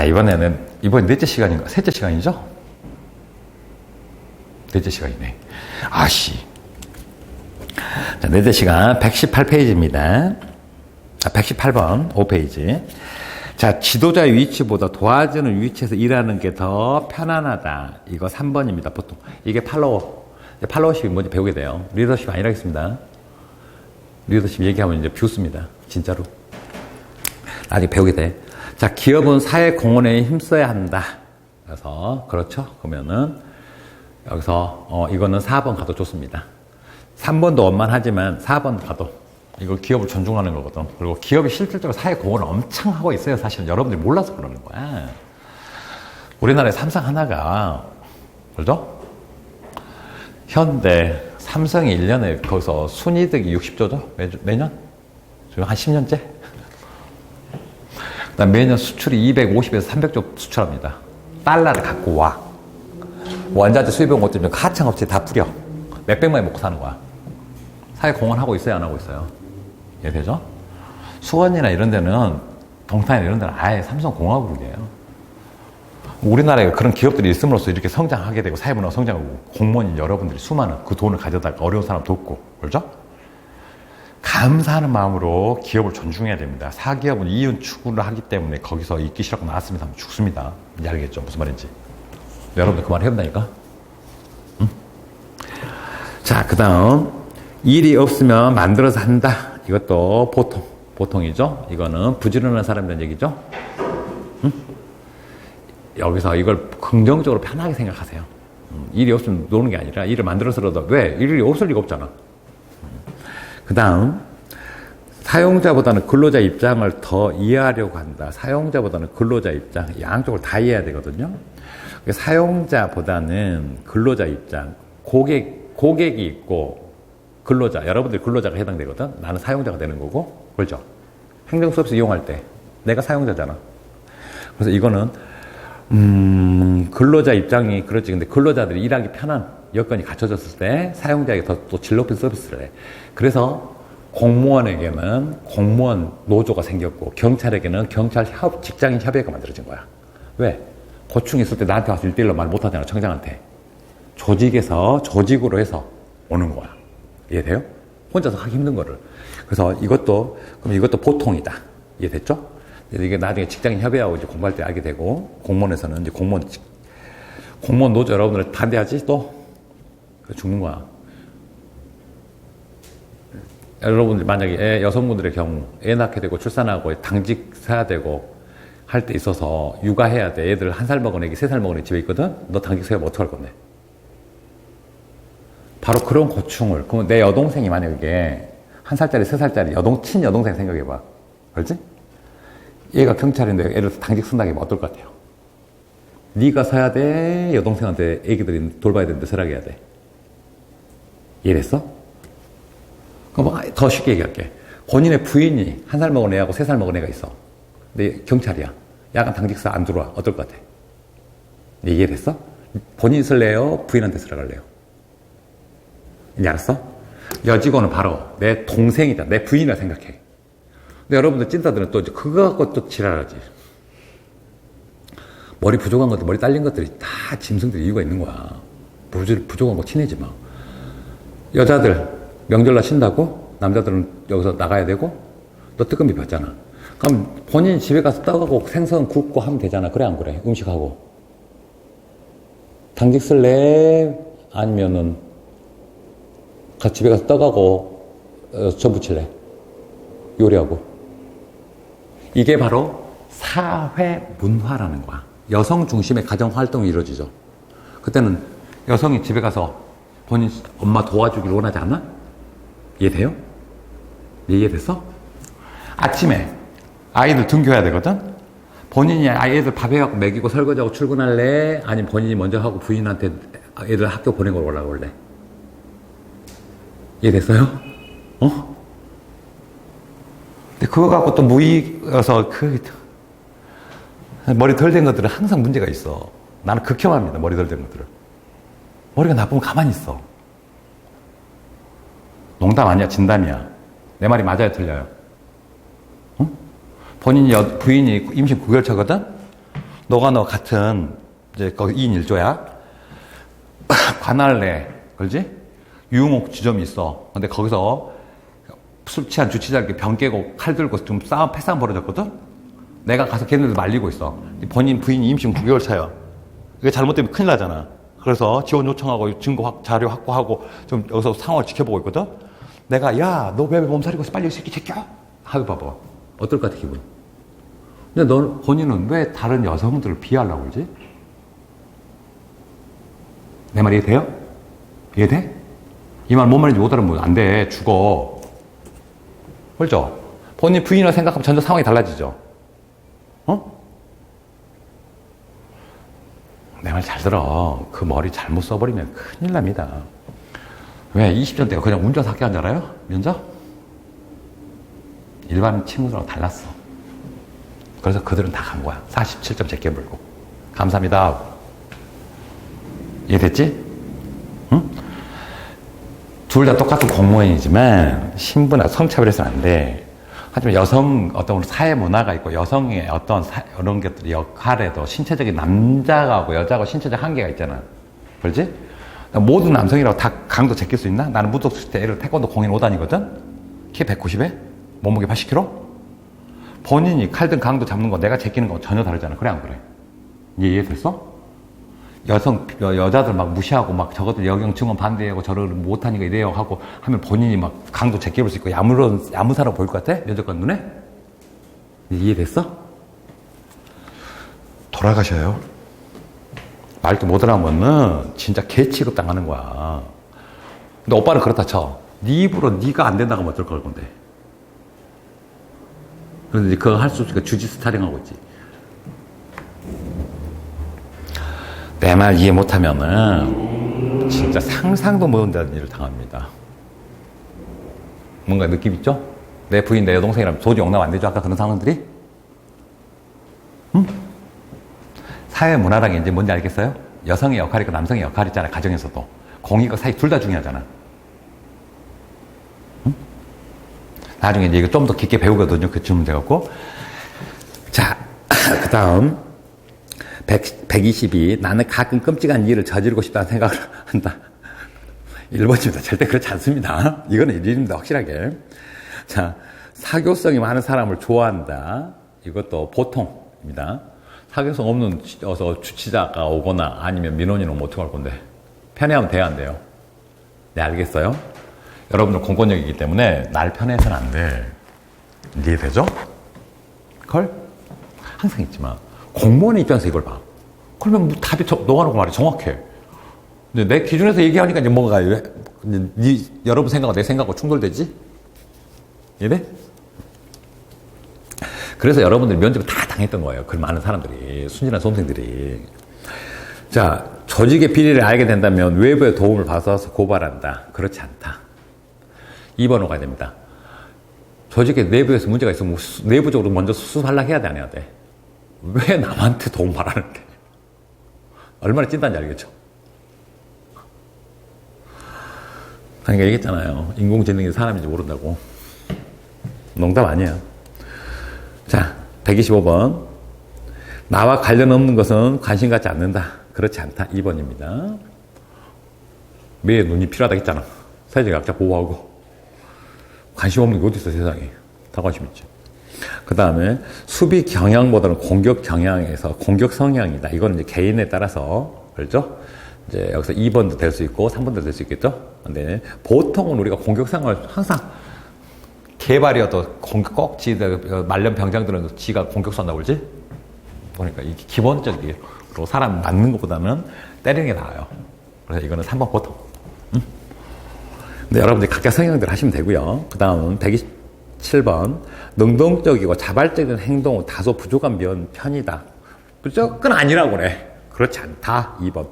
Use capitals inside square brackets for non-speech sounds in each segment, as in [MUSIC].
자, 이번에는, 이번 넷째 시간인가? 셋째 시간이죠? 넷째 시간이네. 아씨. 자, 넷째 시간 118페이지입니다. 아, 118번, 5페이지. 자, 지도자의 위치보다 도와주는 위치에서 일하는 게 더 편안하다. 이거 3번입니다, 보통. 이게 팔로워. 팔로워십이 뭔지 배우게 돼요. 리더십 아니라겠습니다. 리더십 얘기하면 이제 비웃습니다. 진짜로. 나중에 배우게 돼. 자, 기업은 사회 공헌에 힘써야 한다. 그래서, 그렇죠. 그러면은, 여기서, 어, 이거는 4번 가도 좋습니다. 3번도 원만하지만 4번 가도. 이거 기업을 존중하는 거거든. 그리고 기업이 실질적으로 사회 공헌을 엄청 하고 있어요. 사실은 여러분들이 몰라서 그러는 거야. 우리나라의 삼성 하나가, 그죠? 현대, 삼성이 1년에 거기서 순이득이 60조죠? 매, 매년? 지금 한 10년째? 그다음 매년 수출이 250에서 300조 수출합니다. 달러를 갖고 와. 원자재 수입은 것 때문에 하청업체 다 뿌려. 몇백만이 먹고 사는 거야. 사회 공헌하고 있어요, 안 하고 있어요? 이해되죠? 수원이나 이런 데는, 동탄이나 이런 데는 아예 삼성공화국이에요. 우리나라에 그런 기업들이 있음으로써 이렇게 성장하게 되고 사회문화가 성장하고 공무원인 여러분들이 수많은 그 돈을 가져다가 어려운 사람 돕고, 그렇죠? 감사하는 마음으로 기업을 존중해야 됩니다. 사기업은 이윤 추구를 하기 때문에 거기서 있기 싫고 나왔습니다 하면 죽습니다. 이제 알겠죠? 무슨 말인지. 여러분들 그말 해본다니까? 응? 자, 그 다음. 일이 없으면 만들어서 한다. 이것도 보통, 보통이죠? 이거는 부지런한 사람이라는 얘기죠? 응? 여기서 이걸 긍정적으로 편하게 생각하세요. 음, 일이 없으면 노는 게 아니라 일을 만들어서라도 왜? 일이 없을 리가 없잖아. 그 다음, 사용자보다는 근로자 입장을 더 이해하려고 한다. 사용자보다는 근로자 입장, 양쪽을 다 이해해야 되거든요. 사용자보다는 근로자 입장, 고객, 고객이 있고, 근로자, 여러분들 근로자가 해당되거든. 나는 사용자가 되는 거고, 그렇죠? 행정 서비스 이용할 때, 내가 사용자잖아. 그래서 이거는, 음, 근로자 입장이 그렇지. 근데 근로자들이 일하기 편한 여건이 갖춰졌을 때 사용자에게 더 또 질 높은 서비스를 해. 그래서 공무원에게는 공무원 노조가 생겼고 경찰에게는 경찰 협, 직장인 협의회가 만들어진 거야. 왜? 고충 있을 때 나한테 와서 일대일로 말 못하잖아, 청장한테. 조직에서 조직으로 해서 오는 거야. 이해돼요? 혼자서 하기 힘든 거를. 그래서 이것도, 그럼 이것도 보통이다. 이해됐죠? 이게 나중에 직장인 협의하고 이제 공부할 때 알게 되고, 공무원에서는 이제 공무원, 공무원 노조 여러분들 반대하지? 또? 죽는 거야. 여러분들 만약에 애, 여성분들의 경우 애 낳게 되고 출산하고 당직 서야 되고 할 때 있어서 육아해야 돼. 애들 한 살 먹은 애기, 세 살 먹은 애 집에 있거든? 너 당직 서야 어떡할 건데? 바로 그런 고충을, 그럼 내 여동생이 만약에 한 살짜리, 세 살짜리 여동, 친 여동생 생각해봐. 알지? 얘가 경찰인데 애를 당직 쓴다게 어떨 것 같아요? 네가 서야 돼? 여동생한테 애기들이 돌봐야 되는데 서라고 해야 돼? 이해됐어? 그럼 뭐더 쉽게 얘기할게. 본인의 부인이 한 살 먹은 애하고 세 살 먹은 애가 있어. 근데 경찰이야. 야간 당직사 안 들어와. 어떨 것 같아? 네, 이해됐어? 본인 쓸래요? 부인한테 쓰라갈래요? 이제 알았어? 여직원은 바로 내 동생이다. 내 부인이라 생각해. 근데 여러분들 찐따들은 또 그거 갖고 또 지랄하지. 머리 부족한 것들, 머리 딸린 것들이 다 짐승들 이유가 있는 거야. 부족한 거 티내지 마. 여자들 명절날 쉰다고 남자들은 여기서 나가야 되고 너 뜨끔비 받잖아. 그럼 본인 집에 가서 떠가고 생선 굽고 하면 되잖아. 그래 안 그래? 음식하고. 당직 쓸래? 아니면은 집에 가서 떠가고 어, 전 부칠래? 요리하고. 이게 바로 사회 문화라는 거야. 여성 중심의 가정 활동이 이루어지죠. 그때는 여성이 집에 가서 본인 엄마 도와주길 원하지 않나? 이해돼요? 이해됐어? 아침에 아이들 등교해야 되거든? 본인이 아이들 밥 해갖고 먹이고 설거지하고 출근할래? 아니면 본인이 먼저 하고 부인한테 애들 학교 보내고 오라고 할래? 이해됐어요? 어? 근데 그거 갖고 또 무의어서 그 머리 덜 된 것들은 항상 문제가 있어. 나는 극혐합니다. 머리 덜 된 것들을. 머리가 나쁘면 가만히 있어. 농담 아니야, 진담이야. 내 말이 맞아요, 틀려요? 어? 본인이 여, 부인이 임신 9개월차거든? 너가 너 같은 이제 거기 2인 1조야. [LAUGHS] 관할 내, 그지? 유흥옥 지점이 있어. 근데 거기서 술 취한 주치자 이렇게 병 깨고 칼 들고 좀 싸움, 패싸움 벌어졌거든? 내가 가서 걔네들 말리고 있어. 본인 부인이 임신 9개월 차야. 이게 잘못되면 큰일 나잖아. 그래서 지원 요청하고 증거 확, 자료 확보하고 좀 여기서 상황을 지켜보고 있거든? 내가, 야, 너 왜 몸살이고? 빨리 이 새끼 제껴! 하고 봐봐. 어떨 것 같아, 기분? 근데 너, 본인은 왜 다른 여성들을 비하하려고 그러지? 내 말 이해돼요? 이해돼? 이 말 뭔 말인지 못 알아보면 안 돼. 죽어. 그렇죠? 본인 부인을 생각하면 전혀 상황이 달라지죠. 내 말 잘 들어. 그 머리 잘못 써버리면 큰일 납니다. 왜 20년 대 그냥 운전 학교 알아요? 면접? 일반 친구들하고 달랐어. 그래서 그들은 다 간 거야. 47점 제껴 물고. 감사합니다. 이해됐지? 응? 둘 다 똑같은 공무원이지만 신분이나 성차별해서는 안 돼. 하지만 여성 어떤 사회 문화가 있고 여성의 어떤 사, 이런 것들이 역할에도 신체적인 남자하고 여자하고 신체적 한계가 있잖아. 그렇지? 모든 남성이라고 다 강도 제낄 수 있나? 나는 무도수 때 애를 태권도 공인 5단이거든? 키 190에? 몸무게 80kg? 본인이 칼든 강도 잡는 거 내가 제끼는 거 전혀 다르잖아. 그래, 안 그래? 이해 됐어? 여성, 여, 여자들 막 무시하고 막 저것들 여경 증언 반대하고 저를 못하니까 이래요 하고 하면 본인이 막 강도 제껴볼 수 있고 야무런, 야무사로 보일 것 같아? 여자권 눈에? 이해됐어? 돌아가셔요. 말도 못 알아보면은 진짜 개 취급 당하는 거야. 근데 오빠는 그렇다 쳐. 네 입으로 네가 안 된다고 하면 어떨 걸 건데. 그런데 그거 할 수 없으니까 주짓수 타령하고 있지. 내 말 이해 못하면은 진짜 상상도 못한다는 일을 당합니다. 뭔가 느낌 있죠? 내 부인, 내 여동생이라면 도저히 용납 안 되죠? 아까 그런 상황들이? 응? 사회 문화라는 게 이제 뭔지 알겠어요? 여성의 역할이 있고 남성의 역할이 있잖아요. 가정에서도. 공익과 사익 둘 다 중요하잖아. 응? 나중에 이제 이거 좀 더 깊게 배우거든요. 그 질문 돼갖고. 자, [CLEARS THROAT] 그 다음. 100, 122. 나는 가끔 끔찍한 일을 저지르고 싶다는 생각을 [LAUGHS] 한다. 1번입니다. 절대 그렇지 않습니다. 이거는 1일입니다. 확실하게. 자, 사교성이 많은 사람을 좋아한다. 이것도 보통입니다. 사교성 없는 어서 주치자가 오거나 아니면 민원인 오면 어떡할 건데. 편애하면 돼야 안 돼요. 네, 알겠어요? 여러분들 공권력이기 때문에 날 편애해서는 안 돼. 이해되죠? 걸? 항상 있지만. 공무원의 입장에서 이걸 봐. 그러면 뭐 답이 저, 너가 하는 말이 정확해. 근데 내 기준에서 얘기하니까 이제 뭐가, 왜, 네, 여러분 생각과 내 생각과 충돌되지? 이해돼? 그래서 여러분들이 면접을 다 당했던 거예요. 그 많은 사람들이, 순진한 수험생들이. 자, 조직의 비리를 알게 된다면 외부의 도움을 받아서 고발한다. 그렇지 않다. 2번으로 가야 됩니다. 조직의 내부에서 문제가 있으면 내부적으로 먼저 수습하려고 해야 돼, 안 해야 돼? 왜 남한테 도움 바라는데? 얼마나 찐단지 알겠죠? 그러니까 얘기했잖아요. 인공지능이 사람인지 모른다고. 농담 아니야. 자, 125번. 나와 관련 없는 것은 관심 갖지 않는다. 그렇지 않다. 2번입니다. 매 눈이 필요하다 했잖아. 사회적 약자 보호하고. 관심 없는 게 어디 있어, 세상에. 다 관심 있지. 그 다음에 수비 경향보다는 공격 경향에서 공격 성향이다. 이건 이제 개인에 따라서, 그렇죠? 이제 여기서 2번도 될 수 있고 3번도 될 수 있겠죠? 근데 보통은 우리가 공격 상황을 항상 개발이어도 공격 꼭 지, 말년 병장들은 지가 공격 쏜다고 그러지? 보니까 이게 기본적으로 사람 맞는 것보다는 때리는 게 나아요. 그래서 이거는 3번 보통. 응? 근데 여러분들이 각자 성향대로 하시면 되고요. 그 다음은 127번. 능동적이고 자발적인 행동은 다소 부족한 면 편이다. 무조건 아니라고 그래. 그렇지 않다. 2번.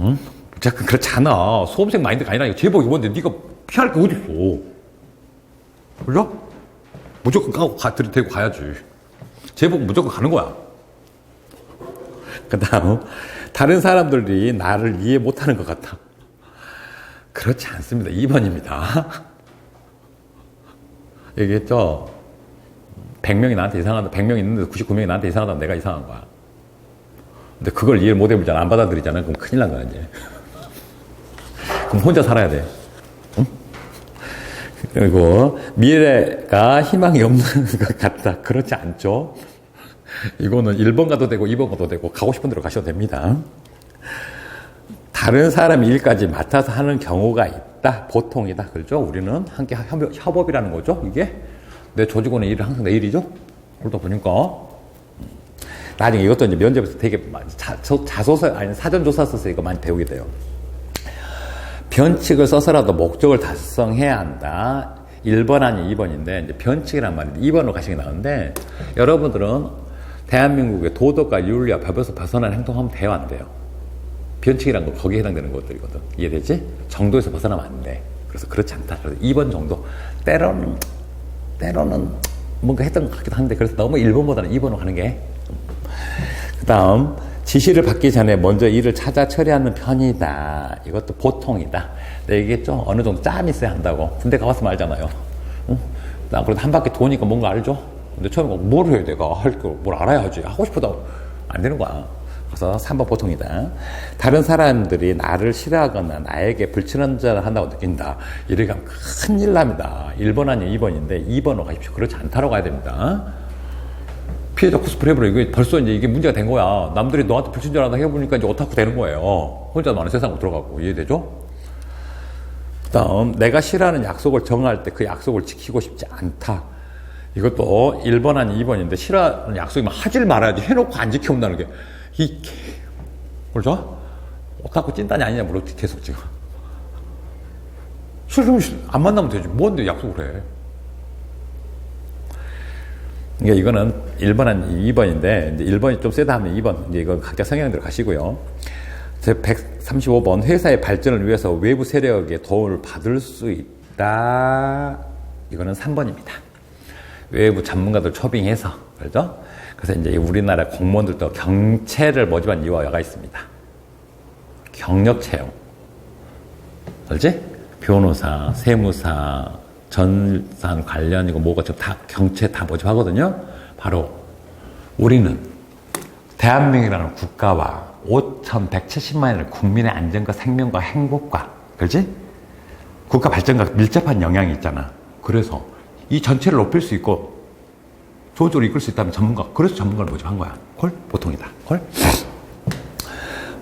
응? 무조건 그렇지 않아. 수험생 마인드가 아니라 제복이 뭔데 네가 피할 게 어딨어. 그죠? 무조건 까고 가, 들이대고 가야지. 제복 무조건 가는 거야. 그 다음, 다른 사람들이 나를 이해 못하는 것 같아. 그렇지 않습니다. 2번입니다. 얘기했죠? 100명이 나한테 이상하다. 100명 있는데 99명이 나한테 이상하다면 내가 이상한 거야. 근데 그걸 이해를 못 해보잖아. 안 받아들이잖아. 그럼 큰일 난 거야, 이제. [LAUGHS] 그럼 혼자 살아야 돼. 응? 그리고 미래가 희망이 없는 [LAUGHS] 것 같다. 그렇지 않죠. 이거는 1번 가도 되고 2번 가도 되고 가고 싶은 대로 가셔도 됩니다. 다른 사람이 일까지 맡아서 하는 경우가 있다. 보통이다. 그렇죠? 우리는 함께 협- 협업 이라는 거죠. 이게 내 조직원의 일은 항상 내 일이죠. 그러다 보니까 음, 나중에 이것도 이제 면접에서 되게 많이 자, 소- 자소서 아니 사전 조사 써서 이거 많이 배우게 돼요. 변칙을 써서라도 목적을 달성해야 한다. 1번 아니 2번인데 이제 변칙이란 말이 2번으로 가시게 나오는데 여러분들은 대한민국의 도덕과 윤리와 법에서 벗어난 행동하면 돼요 안 돼요? 변칙이란 거 거기에 해당되는 것들이거든. 이해되지? 정도에서 벗어나면 안 돼. 그래서 그렇지 않다. 그래서 2번 정도. 때로는, 때로는 뭔가 했던 것 같기도 한데, 그래서 너무 1번보다는 2번으로 가는 게. 그 다음, 지시를 받기 전에 먼저 일을 찾아 처리하는 편이다. 이것도 보통이다. 내가 얘기했죠? 어느 정도 짬이 있어야 한다고. 군대 가봤으면 알잖아요. 응? 나 그래도 한 바퀴 도니까 뭔가 알죠? 근데 처음에 뭘 해야 내가 할 거, 뭘 알아야지. 하고 싶어도 안 되는 거야. 그래서 3번 보통이다. 다른 사람들이 나를 싫어하거나 나에게 불친절을 한다고 느낀다. 이래 가면 큰일 납니다. 1번 아니면 2번인데 2번으로 가십시오. 그렇지 않다고 가야 됩니다. 피해자 코스프레브로 이게 벌써 이제 이게 문제가 된 거야. 남들이 너한테 불친절하다 해보니까 이제 오타쿠 되는 거예요. 혼자 많은 세상으로 들어가고. 이해되죠? 그 다음, 내가 싫어하는 약속을 정할 때 그 약속을 지키고 싶지 않다. 이것도 1번 아니 2번인데 싫어하는 약속이면 하질 말아야지 해놓고 안 지켜온다는 게 이 그렇죠? 오타쿠 찐따니 아니냐? 물어 계속 지금. 싫으면 싫- 안 만나면 되지. 뭔데 약속을 해? 그러니까 이거는 1번 아니 2번인데 이제 1번이 좀 세다 하면 2번. 이제 이건 각자 성향대로 가시고요. 제 135번 회사의 발전을 위해서 외부 세력의 도움을 받을 수 있다. 이거는 3번입니다 외부 전문가들 초빙해서 그렇죠? 그래서 이제 우리나라 공무원들도 경채를 모집한 이유가 있습니다. 경력 채용, 알지? 변호사, 세무사, 전산 관련이고 뭐가 다 경채 다 모집하거든요. 바로 우리는 대한민국이라는 국가와 5,170만의 국민의 안전과 생명과 행복과, 그렇지? 국가 발전과 밀접한 영향이 있잖아. 그래서 이 전체를 높일 수 있고 쪽으로 이끌 수 있다면 전문가. 그래서 전문가를 모집한 거야. 콜? 보통이다. 콜?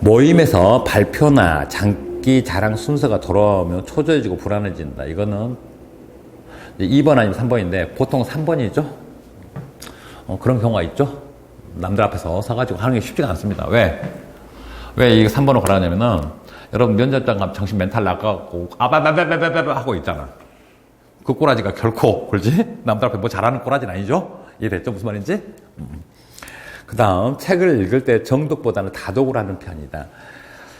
모임에서 발표나 장기 자랑 순서가 돌아오면 초조해지고 불안해진다. 이거는 2번 아니면 3번인데 보통 3번이죠. 어, 그런 경우가 있죠. 남들 앞에서 서가지고 하는 게 쉽지가 않습니다. 왜? 왜 이거 3번으로 가라냐면은 여러분 면접장 가면 정신 멘탈 나가고 아바바바바바바 하고 있잖아. 그 꼬라지가 결코 그렇지? 남들 앞에 뭐 잘하는 꼬라지는 아니죠? 이해됐죠? 무슨 말인지? 그 다음 책을 읽을 때 정독보다는 다독을 하는 편이다.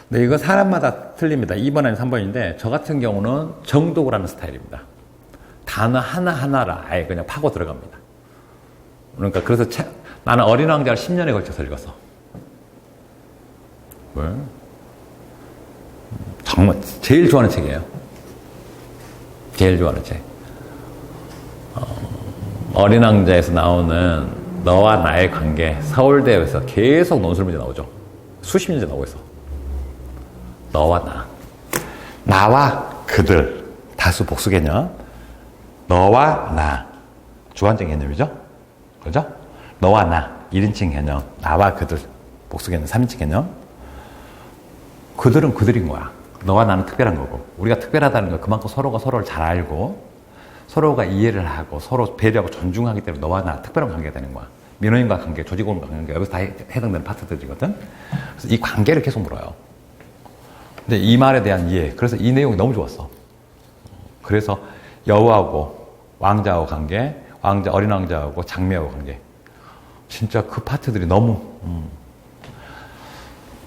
근데 이거 사람마다 틀립니다. 2번 아니면 3번인데 저 같은 경우는 정독을 하는 스타일입니다. 단어 하나하나를 아예 그냥 파고 들어갑니다. 그러니까 그래서 책, 나는 어린 왕자를 10년에 걸쳐서 읽었어. 왜? 정말 제일 좋아하는 책이에요. 제일 좋아하는 책. 어린 왕자에서 나오는 너와 나의 관계 서울대에서 계속 논술 문제 나오죠. 수십 년째 나오고 있어. 너와 나. 나와 그들. 다수 복수 개념. 너와 나. 주관적 개념이죠. 그죠? 너와 나. 1인칭 개념. 나와 그들. 복수 개념. 3인칭 개념. 그들은 그들인 거야. 너와 나는 특별한 거고. 우리가 특별하다는 건 그만큼 서로가 서로를 잘 알고 서로가 이해를 하고 서로 배려하고 존중하기 때문에 너와 나 특별한 관계가 되는 거야. 민원인과 관계, 조직원과 관계, 여기서 다 해- 해당되는 파트들이거든. 그래서 이 관계를 계속 물어요. 근데 이 말에 대한 이해, 그래서 이 내용이 너무 좋았어. 그래서 여우하고 왕자하고 관계, 왕자, 어린 왕자하고 장미하고 관계. 진짜 그 파트들이 너무, 음.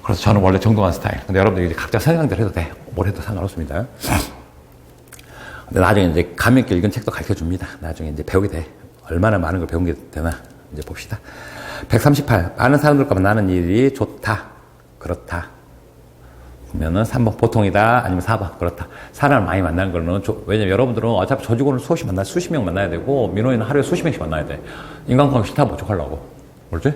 그래서 저는 원래 정동한 스타일. 근데 여러분들 이제 각자 성향대로 해도 돼. 뭘 해도 상관없습니다. 나중에 이제 감명 읽은 책도 가르쳐 줍니다. 나중에 이제 배우게 돼. 얼마나 많은 걸 배운 게 되나. 이제 봅시다. 138. 많은 사람들과 만나는 일이 좋다. 그렇다. 그러면은 3번 보통이다. 아니면 4번 그렇다. 사람을 많이 만나는 거는 조- 왜냐면 여러분들은 어차피 조직원을 수없이 만나, 수십 명 만나야 되고 민원인은 하루에 수십 명씩 만나야 돼. 인간관계 싫다 뭐 어떡하려고. 그렇지?